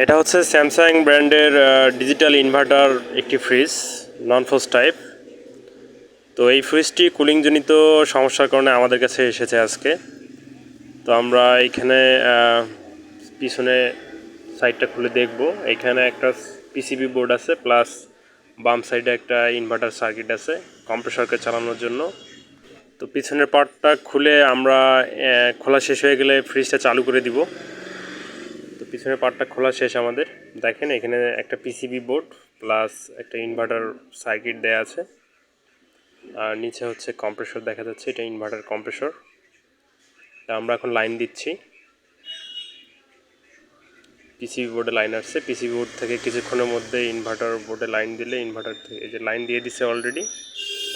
এটা হচ্ছে স্যামসাং ব্র্যান্ডের ডিজিটাল ইনভার্টার একটি ফ্রিজ নন ফোর্স টাইপ তো এই ফ্রিজটি কুলিংজনিত সমস্যার কারণে আমাদের কাছে এসেছে আজকে। তো আমরা এখানে পিছনে সাইডটা খুলে দেখব। এখানে একটা পিসিবি বোর্ড আছে প্লাস বাম সাইডে একটা ইনভার্টার সার্কিট আছে কম্প্রেসরকে চালানোর জন্য। তো পিছনের পার্টটা খুলে আমরা খোলা শেষ হয়ে গেলে ফ্রিজটা চালু করে দিব। পিছনের পার্টটা খোলা শেষ আমাদের। দেখেন, এখানে একটা পিসিবি বোর্ড প্লাস একটা ইনভার্টার সার্কিট দেয়া আছে। আর নিচে হচ্ছে কম্প্রেসর দেখা যাচ্ছে, এটা ইনভার্টার কম্প্রেসর আমরা এখন লাইন দিচ্ছি। পিসিবি বোর্ডে লাইন আসছে। পিসিবি বোর্ড থেকে কিছুক্ষণের মধ্যে ইনভার্টার বোর্ডে লাইন দিলে ইনভার্টার থেকে এই যে লাইন দিয়ে দিছে অলরেডি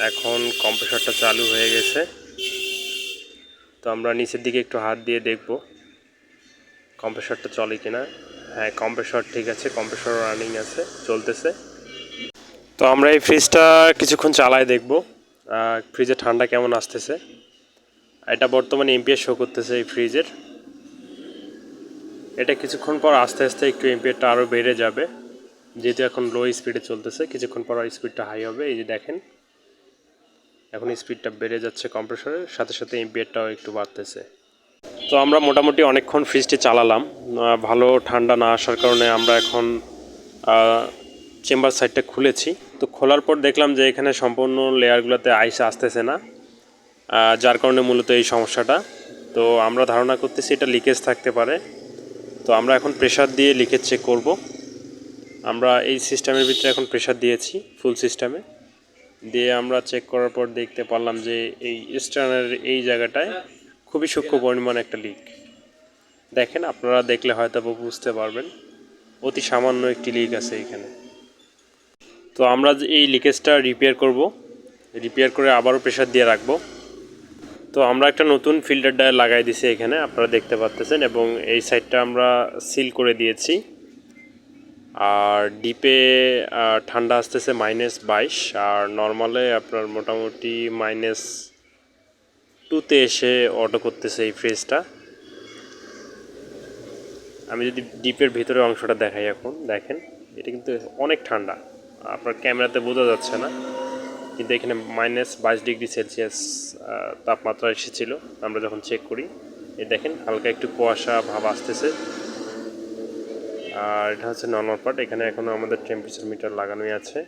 এখন কম্প্রেসরটা চালু হয়ে গেছে। তো আমরা নিচের দিকে একটু হাত দিয়ে দেখব। কম্প্রেসরটা চলে কিনা? হ্যাঁ কম্প্রেসর ঠিক আছে, কম্প্রেসর রানিং আছে, চলতেছে। তো আমরা এই ফ্রিজটা কিছুক্ষণ চালায় দেখব। ফ্রিজে ঠান্ডা কেমন আসতেছে? এটা বর্তমানে এমপিএস শো করতেছে এই ফ্রিজের এটা কিছুক্ষণ পর আস্তে আস্তে একটু এমপিএরটা আরও বেড়ে যাবে। যেহেতু এখন লো স্পিডে চলতেছে, কিছুক্ষণ পর স্পিডটা হাই হবে। এই যে দেখেন, এখন স্পিডটা বেড়ে যাচ্ছে কম্প্রেসরের, সাথে সাথে এমপিএরটাও একটু বাড়তেছে। তো আমরা মোটামুটি অনেকক্ষণ ফ্রিজটি চালালাম। ভালো ঠান্ডা না আসার কারণে আমরা এখন চেম্বার সাইডটা খুলেছি। তো খোলার পর দেখলাম যে এখানে সম্পূর্ণ লেয়ারগুলোতে আইস আসতেছে না যার কারণে মূলত এই সমস্যাটা। তো আমরা ধারণা করতেছি এটা লিকেজ থাকতে পারে। তো আমরা এখন প্রেশার দিয়ে লিকেজ চেক করব। আমরা এই সিস্টেমের ভিতরে এখন প্রেশার দিয়েছি, ফুল সিস্টেমে। দিয়ে আমরা চেক করার পর দেখতে পারলাম যে এই স্টার্নের এই জায়গাটায় খুবই সূক্ষ্ম পরিমাণ একটা লিক দেখেন, আপনারা দেখলে হয়তো বুঝতে পারবেন, অতি সামান্য একটি লিক আছে এখানে। তো আমরা এই লিকেজটা রিপেয়ার করব রিপেয়ার করে আবারও প্রেশার দিয়ে রাখব। তো আমরা একটা নতুন ফিল্টার ডায়ার লাগাই দিছি এখানে, আপনারা দেখতে পাচ্তেছেন এবং এই সাইডটা আমরা সিল করে দিয়েছি। আর ডিপে ঠান্ডা আসতেছে মাইনাস বাইশ, আর নর্মালে আপনার মোটামুটি মাইনাস টুতে এসে অটো করতেছে এই ফ্রিজটা আমি যদি ডিপের ভিতরে অংশটা দেখাই এখন, দেখেন, এটা কিন্তু অনেক ঠান্ডা। আপনার ক্যামেরাতে বোঝা যাচ্ছে না, কিন্তু এখানে মাইনাস বাইশ ডিগ্রি সেলসিয়াস তাপমাত্রা এসেছিল। আমরা যখন চেক করি এই দেখেন হালকা একটু কুয়াশা ভাব আসতেছে। আর এটা হচ্ছে নর্মাল পার্ট এখানে এখনও আমাদের টেম্পারেচার মিটার লাগানোই আছে।